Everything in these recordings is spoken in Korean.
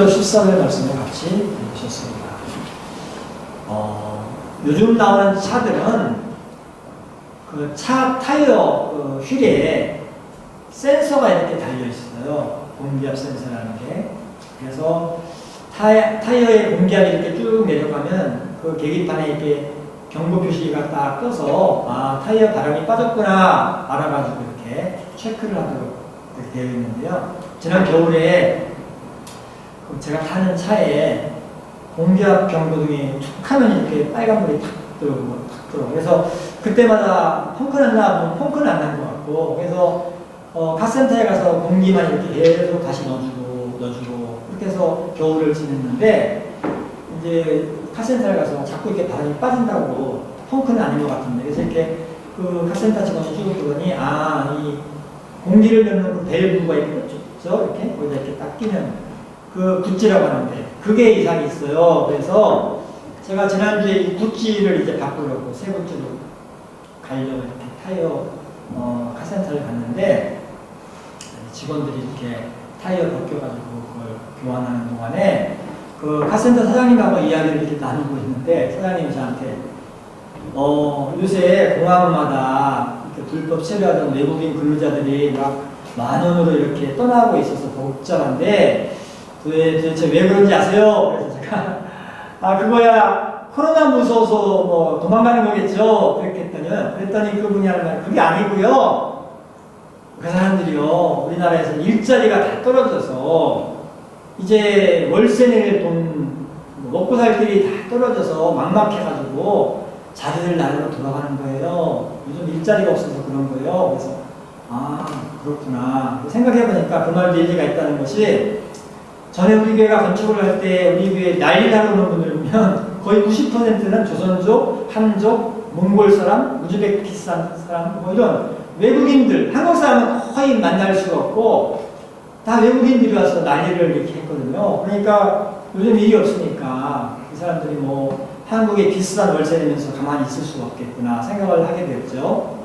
1절로 14절 말씀을 같이 보셨습니다. 어, 요즘 나오는 차들은 그 차 타이어 그 휠에 센서가 이렇게 달려 있어요. 공기압 센서라는 게. 그래서 타이, 타이어의 공기압이 이렇게 쭉 내려가면 그 계기판에 이렇게 경고 표시가 딱 떠서 아 타이어 바람이 빠졌구나 알아가지고 이렇게 체크를 하도록 되어 있는데요. 지난 겨울에 그 제가 타는 차에 공기압 경고등이 툭 하면 이렇게 빨간불이 탁 들어오고 탁 들어오고 그래서 그때마다 펑크는 나, 뭐 펑크는 안 난 것 같고 그래서 어, 카센터에 가서 공기만 이렇게 계속 다시 넣어주고 넣어주고 그렇게 해서 겨울을 지냈는데 이제 카센터에 가서 자꾸 이렇게 바람이 빠진다고 펑크는 아닌 것 같은데 그래서 이렇게 그 카센터 직원이 쭉 보더니 아 이 공기를 넣는 그 밸브가 이렇게 있죠? 이렇게 거기다 이렇게 딱 끼면 그 굿지라고 하는데 그게 이상이 있어요. 그래서 제가 지난주에 이 굿지를 이제 바꾸려고 새 굿지로 가려고 이렇게 타이어 어, 카센터를 갔는데 직원들이 이렇게 타이어 벗겨가지고 그걸 교환하는 동안에 그 카센터 사장님하고 이야기를 이렇게 나누고 있는데 사장님이 저한테 어 요새 공항마다 불법 체류하던 외국인 근로자들이 막 만원으로 이렇게 떠나고 있어서 복잡한데 도대- 도대체 왜 그런지 아세요? 그래서 제가 아 그거야. 코로나 무서워서 뭐 도망가는 거겠죠? 그렇게 했더니 그랬더니 그분이 하는 말 그게 아니고요. 그 사람들이요 우리나라에서 일자리가 다 떨어져서 이제 월세 낼 돈 먹고 살 길이 다 떨어져서 막막해가지고 자기들 나라로 돌아가는 거예요. 요즘 일자리가 없어서 그런 거예요. 그래서 아 그렇구나. 생각해보니까 그 말도 일리가 있다는 것이 전에 우리 교회가 건축을 할 때 우리 교회 난리 나는 분들 보면 거의 90%는 조선족, 한족, 몽골 사람, 우즈베키스탄 사람 뭐 이런 외국인들, 한국 사람은 거의 만날 수가 없고 다 외국인들이 와서 난리를 이렇게 했거든요. 그러니까 요즘 일이 없으니까 이 사람들이 뭐 한국에 비싼 월세 내면서 가만히 있을 수가 없겠구나 생각을 하게 됐죠.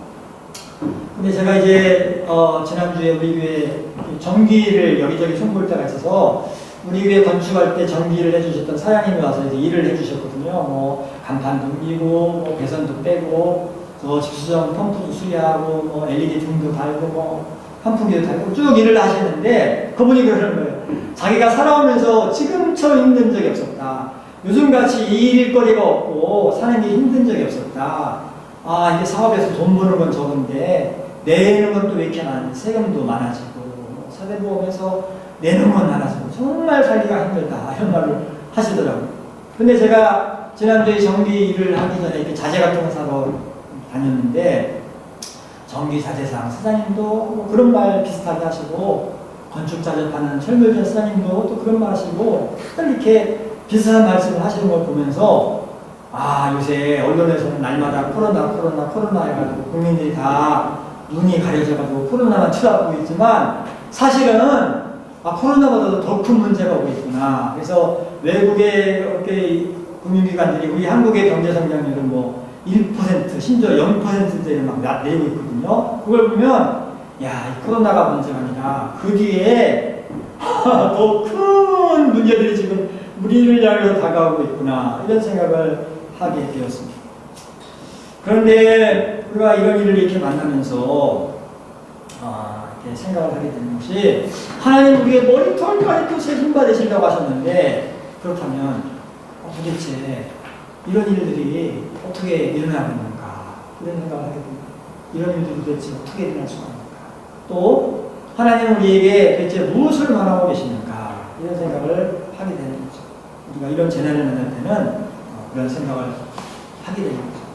근데 제가 이제 어, 지난주에 우리 교회 전기를 여기저기 손볼 때가 있어서 우리 교회 건축할 때 전기를 해주셨던 사장님이 와서 이제 일을 해주셨거든요. 뭐 간판도 밀고, 뭐 배선도 빼고, 저 집수정 펌프도 수리하고, 뭐 LED 등도 달고, 뭐 환풍기도 달고 쭉 일을 하셨는데 그분이 그러는 거예요. 자기가 살아오면서 지금처럼 힘든 적이 없었다. 요즘같이 일거리가 없고 사는 게 힘든 적이 없었다. 아 이게 사업에서 돈 버는 건 적은데 내는 건 또 왜 이렇게 많은지 세금도 많아지고 뭐 사대보험에서 내는 건 많아지고 정말 살기가 힘들다 이런 말을 하시더라고요. 근데 제가 지난주에 일을 하기 전에 이렇게 자재 같은 거 사러 다녔는데 전기 자재상 사장님도 뭐 그런 말 비슷하게 하시고 건축 자재 파는 철물전 사장님도 또 그런 말 하시고 다들 이렇게 비슷한 말씀을 하시는 걸 보면서 아 요새 언론에서는 날마다 코로나 코로나 코로나 해가지고 국민들이 다 눈이 가려져가지고 코로나만 쳐다보고 있지만 사실은 아 코로나보다도 더 큰 문제가 오고 있구나. 그래서 외국의 금융기관들이 우리 한국의 경제 성장률은 뭐 1% 심지어 0%대를 막 나- 내고 있거든요. 그걸 보면 야 이 코로나가 문제가 아니라 그 뒤에 더 큰 문제들이 지금 우리를 향해서 다가오고 있구나. 이런 생각을 하게 되었습니다. 그런데 우리가 이런 일을 이렇게 만나면서 아, 생각을 하게 되는 것이 하나님 우리의 머리털까지 또 세심 받으신다고 하셨는데 그렇다면 어, 도대체 이런 일들이 어떻게 일어나는 건가 이런 생각을 하게 됩니다. 이런 일들이 도대체 어떻게 일어날 수가 있는가 또 하나님 우리에게 대체 무엇을 말하고 계시는가 이런 생각을 하게 되는 거죠. 우리가 이런 재난을 만날 때는 어, 그런 생각을 하게 되는 거죠.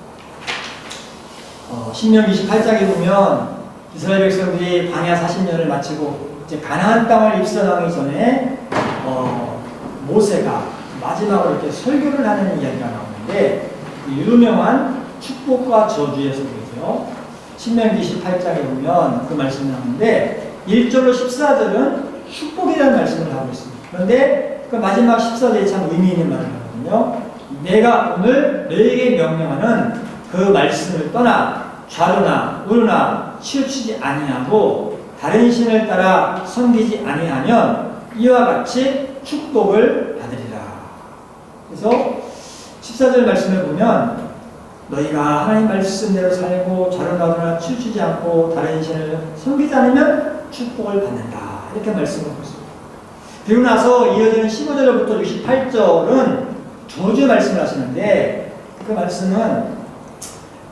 어, 신명기 28장에 보면 이스라엘 백성들이 광야 40년을 마치고 이제 가나안 땅을 입성하기 전에 어, 모세가 마지막으로 이렇게 설교를 하는 이야기가 나오는데 그 유명한 축복과 저주의 설교죠. 신명기 28장에 보면 그 말씀이 나오는데 1절로 14절은 축복이라는 말씀을 하고 있습니다. 그런데 그 마지막 14절에 참 의미 있는 말을 하거든요. 내가 오늘 너에게 명령하는 그 말씀을 떠나 좌로나 우로나 치우치지 아니하고 다른 신을 따라 섬기지 아니하면 이와 같이 축복을 받으리라. 그래서 14절 말씀을 보면 너희가 하나님 말씀대로 살고 가거나 치우치지 않고 다른 신을 섬기지 않으면 축복을 받는다. 이렇게 말씀하고 있습니다. 그리고 나서 이어지는 15절부터 68절은 저주의 말씀을 하시는데 그 말씀은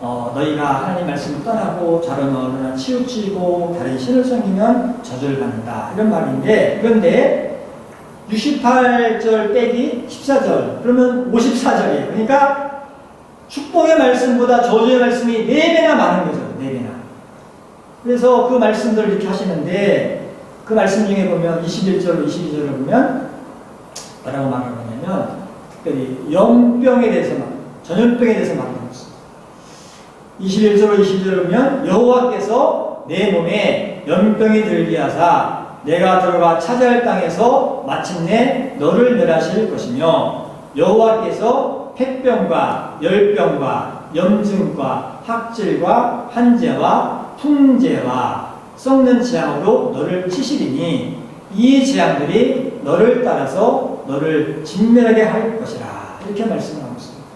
어, 너희가 하나님 말씀을 떠나고 자른 어른나 치우치고 다른 신을 섬기면 저주를 받는다. 이런 말인데 그런데 68절 빼기 14절 그러면 54절이에요. 그러니까 축복의 말씀보다 저주의 말씀이 4배나 많은 거죠. 4배나. 그래서 그 말씀들을 이렇게 하시는데 그 말씀 중에 보면 21절, 22절을 보면 뭐라고 말을 하냐면 특별히 영병에 대해서 말, 전염병에 대해서 말하고 있습니다. 21절로 22절을 보면 여호와께서 내 몸에 연병이 들게 하사 내가 들어가 차지할 땅에서 마침내 너를 멸하실 것이며 여호와께서 폐병과 열병과 염증과 학질과 한재와 풍재와 썩는 재앙으로 너를 치시리니 이 재앙들이 너를 따라서 너를 진멸하게 할 것이라 이렇게 말씀하고 있습니다.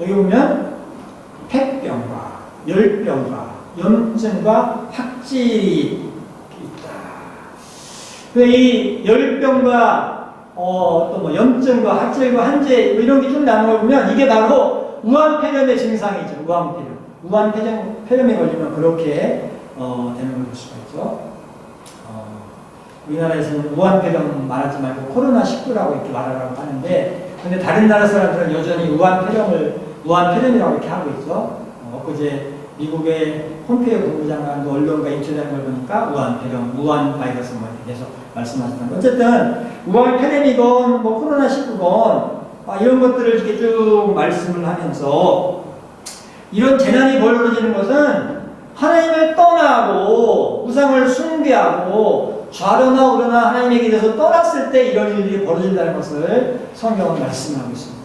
여기 보면 폐병과 열병과 염증과 학질이 있다. 그이 열병과 어, 또뭐 염증과 학질과 한제 뭐 이런 게 좀 나는 걸 보면 이게 바로 우한폐렴의 증상이죠. 우한폐렴. 우한폐렴 폐렴에 걸리면 그렇게 어, 되는 걸 볼 수가 있죠. 어, 우리나라에서는 우한폐렴 말하지 말고 코로나19라고 이렇게 말하라고 하는데 근데 다른 나라 사람들은 여전히 우한폐렴을 우한폐렴이라고 이렇게 하고 있죠. 어, 엊그제 미국의 폼페이오 국무장관도 언론과 인터뷰한 걸 보니까 우한 폐렴, 우한 바이러스 뭐 계속 말씀하시는 어쨌든 우한 폐렴이건 뭐 코로나 19건 아, 이런 것들을 이렇게 쭉 말씀을 하면서 이런 재난이 벌어지는 것은 하나님을 떠나고 우상을 숭배하고 좌로나 우로나 하나님에게 대해서 떠났을 때 이런 일들이 벌어진다는 것을 성경은 말씀하고 있습니다.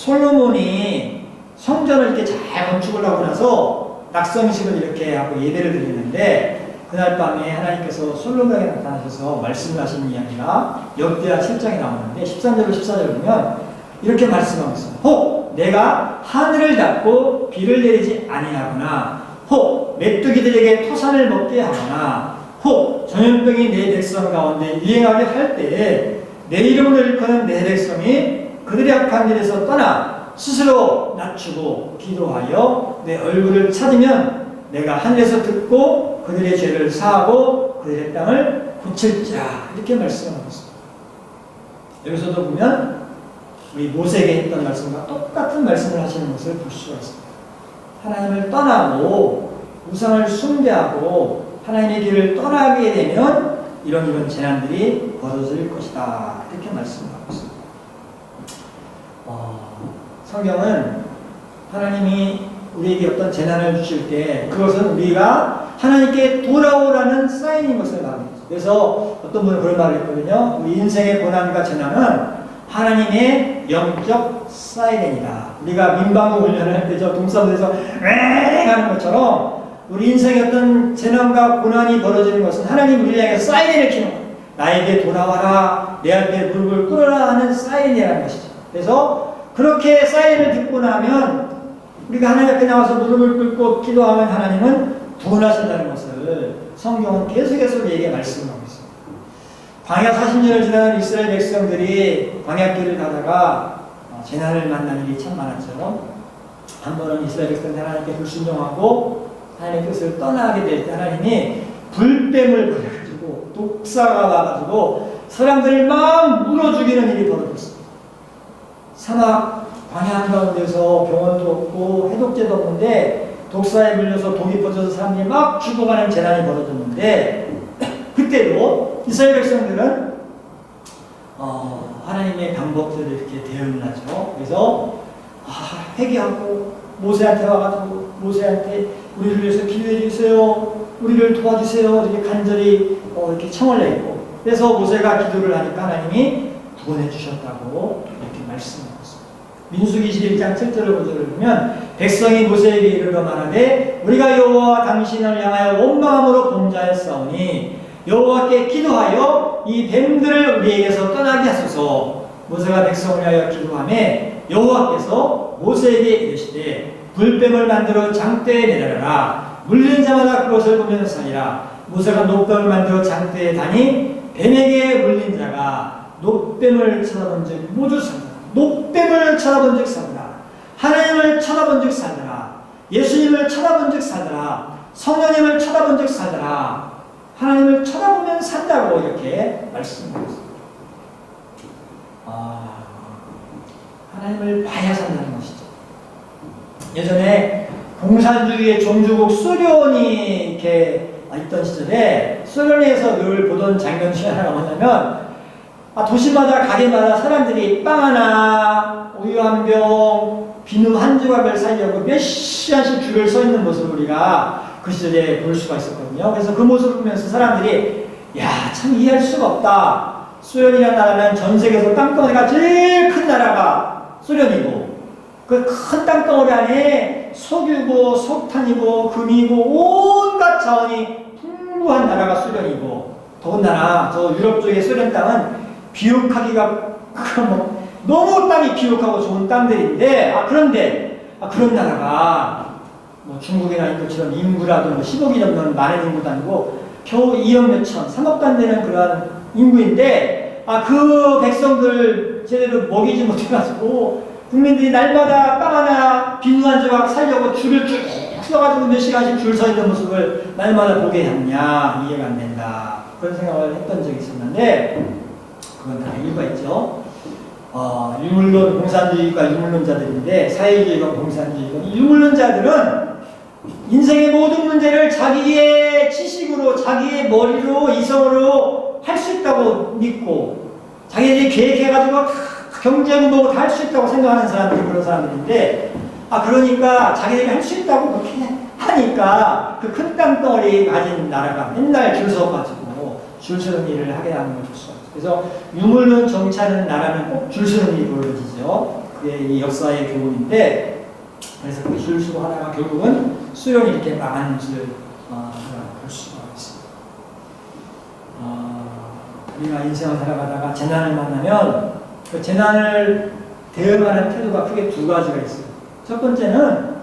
솔로몬이 성전을 이렇게 잘 건축을 하고 나서 낙성식을 이렇게 하고 예배를 드리는데 그날 밤에 하나님께서 솔로몬에게 나타나셔서 말씀을 하신 이야기가 역대하 7장에 나오는데 13절로 14절 보면 이렇게 말씀하고 있습니다. 혹 내가 하늘을 닫고 비를 내리지 아니하거나 혹 메뚜기들에게 토산을 먹게 하거나 혹 전염병이 내 백성 가운데 유행하게 할 때에 내 이름을 일컫는 내 백성이 그들의 악한 길에서 떠나 스스로 낮추고 기도하여 내 얼굴을 찾으면 내가 하늘에서 듣고 그들의 죄를 사하고 그들의 땅을 고칠지라 이렇게 말씀하고 있습니다. 여기서도 보면 우리 모세에게 했던 말씀과 똑같은 말씀을 하시는 것을 볼 수가 있습니다. 하나님을 떠나고 우상을 숭배하고 하나님의 길을 떠나게 되면 이런 이런 재난들이 벌어질 것이다 이렇게 말씀하고 있습니다. 어, 성경은 하나님이 우리에게 어떤 재난을 주실 때 그것은 우리가 하나님께 돌아오라는 사인인 것을 말합니다. 그래서 어떤 분은 그런 말을 했거든요. 우리 인생의 고난과 재난은 하나님의 영적 사이렌이다. 우리가 민방위 훈련을 할때저 동사무에서 왱 하는 것처럼 우리 인생의 어떤 재난과 고난이 벌어지는 것은 하나님 향해 사이렌을 키는 거예요. 나에게 돌아와라. 내 앞에 무릎을 꿇어라 하는 사이렌이라는 것이죠. 그래서 그렇게 사이렌을 듣고 나면 우리가 하나님 앞에 나와서 무릎을 꿇고 기도하면 하나님은 구원하신다는 것을 성경은 계속해서 우리에게 말씀하고 있습니다. 광야 40년을 지난 이스라엘 백성들이 광야길을 가다가 어, 재난을 만난 일이 참 많았죠. 한 번은 이스라엘 백성들 하나님께 불순종하고 하나님의 뜻을 떠나게 될 때 하나님이 불뱀을 보내가지고 독사가 와가지고 사람들을 막 물어 죽이는 일이 벌어졌습니다. 사막 광야 한가운데서 병원도 없고 해독제도 없는데 독사에 물려서 독이 퍼져서 사람들이 막 죽어가는 재난이 벌어졌는데 그때도 이스라엘 백성들은 어, 하나님의 방법들을 이렇게 대응을 하죠. 그래서 아, 회개하고 모세한테 와가지고 모세한테 우리를 위해서 기도해 주세요. 우리를 도와주세요. 이렇게 간절히 어, 이렇게 청을 냈고 그래서 모세가 기도를 하니까 하나님이 구원해 주셨다고 이렇게 말씀하고 있습니다. 민수기 21장 7절을 5절을 보면 백성이 모세에게 이르러 말하되 우리가 여호와 당신을 향하여 원망함으로 범죄하였사오니 여호와께 기도하여 이 뱀들을 우리에게서 떠나게 하소서. 모세가 백성을 위하여 기도하매 여호와께서 모세에게 이르시되 불뱀을 만들어 장대에 내려라 물린 자마다 그것을 보면서 살리라 모세가 녹뱀을 만들어 장대에 다니 뱀에게 물린 자가 녹뱀을 쳐다본 즉 모두 산다. 녹뱀을 쳐다본 즉 산다 하나님을 쳐다본 즉 살더라. 예수님을 쳐다본 즉 살더라. 성령님을 쳐다본 즉 살더라. 하나님을 쳐다보면 산다고 이렇게 말씀하셨습니다. 아, 하나님을 봐야 산다는 것이죠. 예전에 공산주의의 종주국 소련이 이렇게 있던 시절에 소련에서 늘 보던 장면 중에 하나가 뭐냐면 아, 도시마다 가게마다 사람들이 빵 하나, 우유 한 병, 비누 한 조각을 사려고 몇 시간씩 줄을 서 있는 모습을 우리가 그 시절에 볼 수가 있었거든요. 그래서 그 모습을 보면서 사람들이 야, 참 이해할 수가 없다. 소련이라는 나라는 전 세계에서 땅덩어리가 제일 큰 나라가 소련이고 그 큰 땅덩어리 안에 석유고 석탄이고 금이고 온갖 자원이 풍부한 나라가 소련이고 더군다나 저 유럽 쪽의 소련 땅은 비옥하기가 뭐 너무 땅이 비옥하고 좋은 땅들인데 아 그런데 아 그런 나라가 뭐 중국이나 인도처럼 인구라도 뭐 10억이 넘는 많은 인구도 아니고 겨우 2억 몇천, 3억도 안 되는 그러한 인구인데 아 그 백성들 제대로 먹이지 못해가지고 국민들이 날마다 빵 하나 비누 한 조각 살려고 줄을 쭉 서가지고 몇 시간씩 줄 서 있는 모습을 날마다 보게 하느냐 이해가 안 된다. 그런 생각을 했던 적이 있었는데 그건 다 이유가 있죠. 어, 유물론 공산주의가 유물론자들인데 사회주의가 공산주의가 유물론자들은 인생의 모든 문제를 자기의 지식으로 자기의 머리로 이성으로 할 수 있다고 믿고 자기들이 계획해가지고 다 경제 공부고 다할 수 있다고 생각하는 사람들이 그런 사람들인데 아 그러니까 자기들이 할 수 있다고 그렇게 하니까 그 큰 땅덩어리 가진 나라가 맨날 줄 서가지고 줄 서는 일을 하게 하는 있어요. 그래서 유물론 정치하는 나라는 꼭 줄 서는 일이 벌어지죠. 그게 이 역사의 교훈인데 그래서 그줄 서고 하다가 결국은 수령이 이렇게 망하는 것을 어, 볼 수가 있습니다. 어, 우리가 인생을 살아가다가 재난을 만나면 그 재난을 대응하는 태도가 크게 두 가지가 있어요. 첫 번째는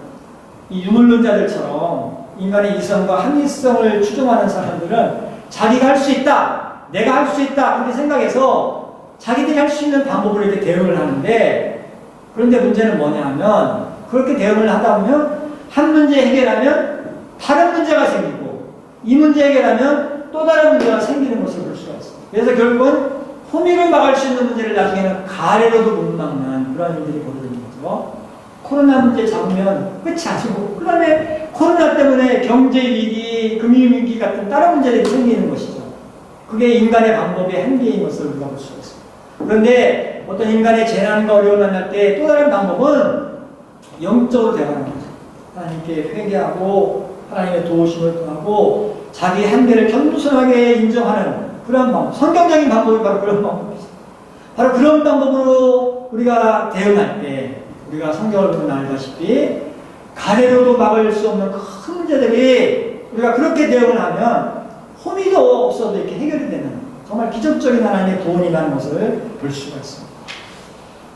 이 유물론자들처럼 인간의 이성과 합리성을 추종하는 사람들은 자기가 할 수 있다, 내가 할 수 있다 그렇게 생각해서 자기들이 할 수 있는 방법으로 이렇게 대응을 하는데 그런데 문제는 뭐냐면 그렇게 대응을 하다 보면 한 문제 해결하면 다른 문제가 생기고 이 문제 해결하면 또 다른 문제가 생기는 것을 볼 수가 있어요. 그래서 결국은 호미를 막을 수 있는 문제를 나중에는 가래로도 못 막는 그런 일들이 벌어지는 거죠. 코로나 문제 잡으면 끝이 아니고 그 다음에 코로나 때문에 경제 위기, 금융 위기 같은 다른 문제들이 생기는 것이죠. 그게 인간의 방법의 한계인 것을 우리가 볼 수가 있습니다. 그런데 어떤 인간의 재난과 어려움을 만날 때 또 다른 방법은 영적으로 대화하는 거죠. 하나님께 회개하고 하나님의 도우심을 구하고 자기 한계를 겸손하게 인정하는 그런 방법. 성경적인 방법이 바로 그런 방법이죠. 바로 그런 방법으로 우리가 대응할 때 우리가 성경을 보면 알다시피 가래로도 막을 수 없는 큰 문제들이 우리가 그렇게 대응을 하면 호미도 없어도 이렇게 해결이 되는 정말 기적적인 하나님의 도움이 가는 것을 볼 수가 있습니다.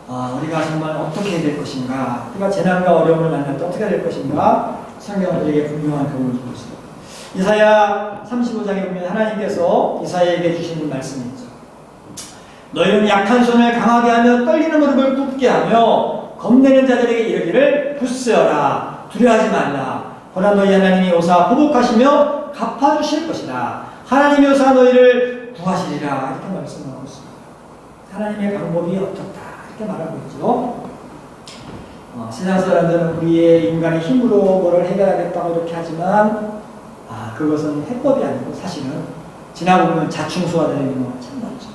아, 우리가 정말 어떻게 해야 될 것인가, 우리가 재난과 어려움을 만날 때 어떻게 될 것인가, 성경은 우리에게 분명한 교훈을 주고 있습니다. 이사야 35장에 보면 하나님께서 이사야에게 주시는 말씀이 있죠. 너희는 약한 손을 강하게 하며 떨리는 무릎을 굽게 하며 겁내는 자들에게 이르기를 부스여라 두려워하지 말라 그러나 너희 하나님이 오사 보복하시며 갚아주실 것이라 하나님이 오사 너희를 구하시리라 이렇게 말씀하고 있습니다. 하나님의 방법이 어떻다 이렇게 말하고 있죠. 어, 세상 사람들은 우리의 인간의 힘으로 뭐를 해결하겠다고 이렇게 하지만 아 그것은 해법이 아니고 사실은 지나보면 자충수가 되는 경우가 참 많죠.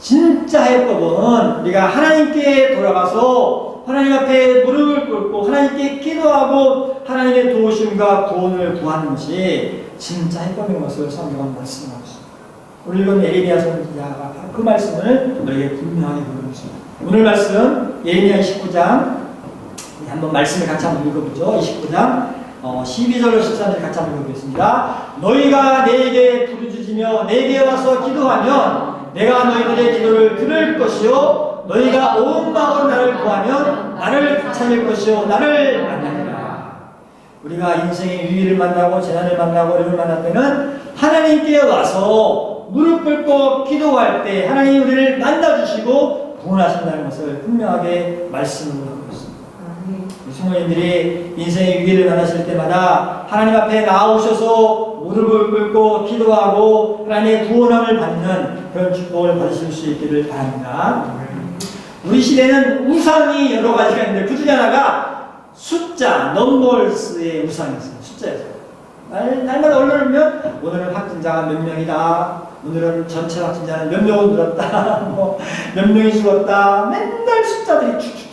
진짜 해법은 우리가 하나님께 돌아가서 하나님 앞에 무릎을 꿇고 하나님께 기도하고 하나님의 도우심과 구원을 구하는 것이 진짜 해법인 것을 성경은 말씀하고. 오늘 읽은 예레미야 선지자가 그 말씀을 너희에게 분명하게 보여주습니다 오늘 말씀 예레미야 29장 한번 말씀을 같이 한번 읽어보죠. 29장 어, 12절로 13절 같이 한번 읽어보겠습니다. 너희가 내게 부르짖으며 내게 와서 기도하면 내가 너희들의 기도를 들을 것이요 너희가 온 마음으로 나를 구하면 나를 찾을 것이요 나를 만나리라. 우리가 인생의 위기를 만나고 재난을 만나고 어려움을 만날 때는 하나님께 와서 무릎 꿇고 기도할 때 하나님이 우리를 만나주시고 구원하신다는 것을 분명하게 말씀을 하고 있습니다. 성도님들이 인생의 위기를 만나실 때마다 하나님 앞에 나오셔서 무릎을 꿇고 기도하고 하나님의 구원함을 받는 그런 축복을 받으실 수 있기를 바랍니다. 우리 시대는 우상이 여러 가지가 있는데 그 중에 하나가 숫자, 넘버스의 우상이 있어요. 숫자에서. 날, 날마다 보면 오늘은 확진자가 몇 명이다. 오늘은 전체 확진자는 몇 명은 늘었다. 뭐 몇 명이 죽었다. 맨날 숫자들이 나오고.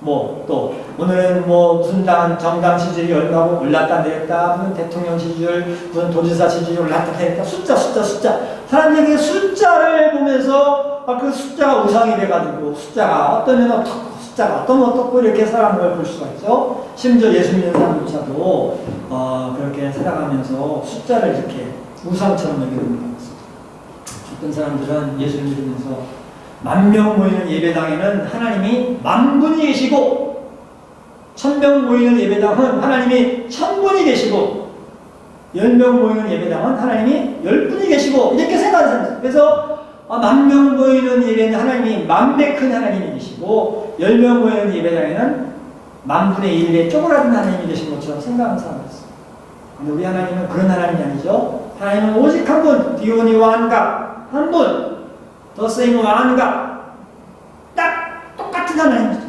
뭐 또 오늘은 뭐 무슨 당 정당 지지율이 얼마고 올랐다 내렸다. 무슨 대통령 지지율, 무슨 도지사 지지율 올랐다 내렸다. 숫자 숫자 숫자. 사람들이 그 숫자를 보면서 아, 그 숫자가 우상이 돼가지고 숫자가 어떤 애는 어떻고 숫자가 어떤 어떻고 이렇게 걸볼 수가 있죠. 심지어 예수 믿는 사람조차도 어, 그렇게 살아가면서 숫자를 이렇게 우상처럼 여기는 것 어떤 사람들은 예수를 믿으면서 만 명 모이는 예배당에는 하나님이 만 분이 계시고 천 명 모이는 예배당은 하나님이 천 분이 계시고 열 명 모이는 예배당은 하나님이 열 분이 계시고 이렇게 생각하는 그래서 아, 만명 모이는 예배는 하나님이 만배 큰 하나님이 계시고 열 명 모이는 예배당에는 만 분의 일에 쪼그라든 하나님이 계신 것처럼 생각하는 사람이 있어요. 근데 우리 하나님은 그런 하나님이 아니죠. 하나님은 오직 한 분, 디오니 왕각 한 분, 더세이모 왕각 딱 똑같은 하나님이죠.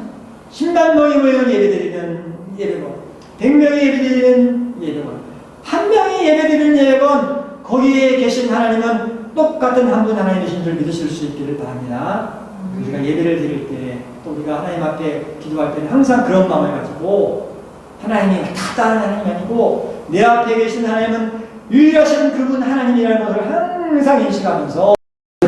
10만 명이 모이는 예배드리는 예배건, 100명이 예배드리는 예배건, 한 명이 예배드리는 예배건 거기에 계신 하나님은 똑같은 한 분 하나님이신 줄 믿으실 수 있기를 바랍니다. 우리가 예배를 드릴 때, 또 우리가 하나님 앞에 기도할 때는 항상 그런 마음을 가지고 하나님이 다 다른 하나님이 아니고 내 앞에 계신 하나님은 유일하신 그분 하나님이라는 것을 항상 인식하면서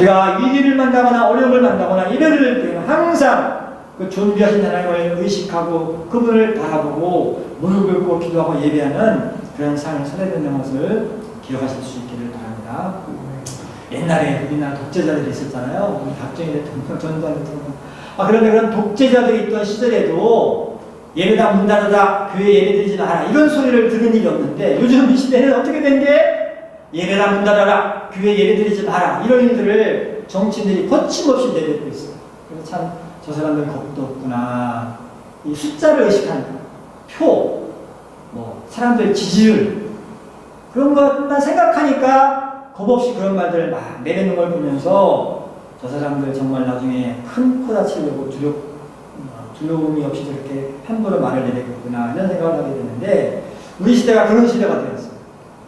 우리가 위기를 만나거나 어려움을 만나거나 드릴 때는 항상 그 존귀하신 하나님을 의식하고 그분을 바라보고 무릎 꿇고 기도하고 예배하는 그런 삶을 살아야 된다는 것을 기억하실 수 있기를 바랍니다. 옛날에 우리나라 독재자들이 있었잖아요. 우리 박정희 대통령, 전두환 대통령. 아, 그런데 그런 독재자들이 있던 시절에도 예배당 문 닫아다 교회 예배 드리지 마라 이런 소리를 들은 일이 없는데 요즘 이 시대는 어떻게 된 게 예배당 문 닫아라 교회 예배 드리지 마라 이런 일들을 정치인들이 거침없이 내뱉고 있어요. 그래서 참 저 사람들 겁도 없구나. 이 숫자를 의식하는 표, 뭐 사람들 지지율 그런 것만 생각하니까 겁 없이 그런 말들을 막 내뱉는 걸 보면서 저 사람들 정말 나중에 큰 코 다치려고 두렵, 어, 두려움이 없이 저렇게 함부로 말을 내뱉구나 이런 생각을 하게 되는데 우리 시대가 그런 시대가 되었어요.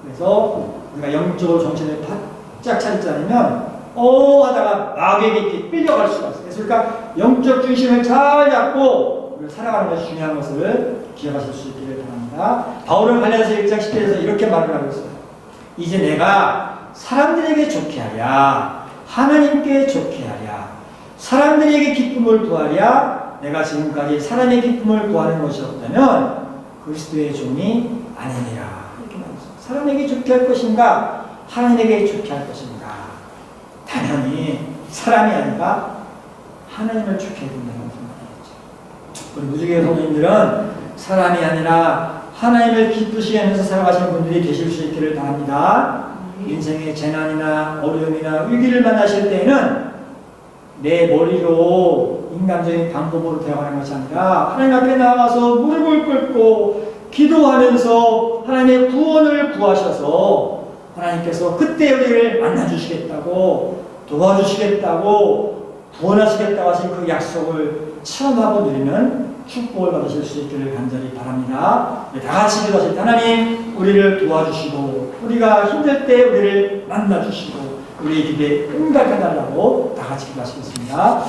그래서 우리가 영적으로 정신을 바짝 차리지 않으면 어 하다가 이렇게 끌려갈 수가 있어요. 그러니까 영적 중심을 잘 잡고 우리가 살아가는 것이 중요한 것을 기억하실 수 있기를 바랍니다. 바울은 갈라디아서 1장 10절에서 이렇게 말을 하고 있어요. 이제 내가 사람들에게 좋게 하랴 하나님께 좋게 하랴 사람들에게 기쁨을 구하랴 내가 지금까지 사람의 기쁨을 구하는 것이 없다면 그리스도의 종이 아니니라. 사람에게 좋게 할 것인가 하나님에게 좋게 할 것인가 당연히 사람이 아니라 하나님을 좋게 해야 된다는 말이죠. 우리 무지개 성도님들은 사람이 아니라 하나님을 기쁘시게 하면서 살아가시는 분들이 계실 수 있기를 바랍니다. 인생의 재난이나 어려움이나 위기를 만나실 때에는 내 머리로 인간적인 방법으로 대화하는 것이 아니라 하나님 앞에 나가서 무릎을 꿇고 기도하면서 하나님의 구원을 구하셔서 하나님께서 그때 우리를 만나주시겠다고 도와주시겠다고 구원하시겠다고 하신 그 약속을 체험하고 누리는 축복을 받으실 수 있기를 간절히 바랍니다. 네, 다 같이 기도하실 때 하나님 우리를 도와주시고 우리가 힘들 때 우리를 만나주시고 우리의 길에 응답해 달라고 다 같이 기도하시겠습니다.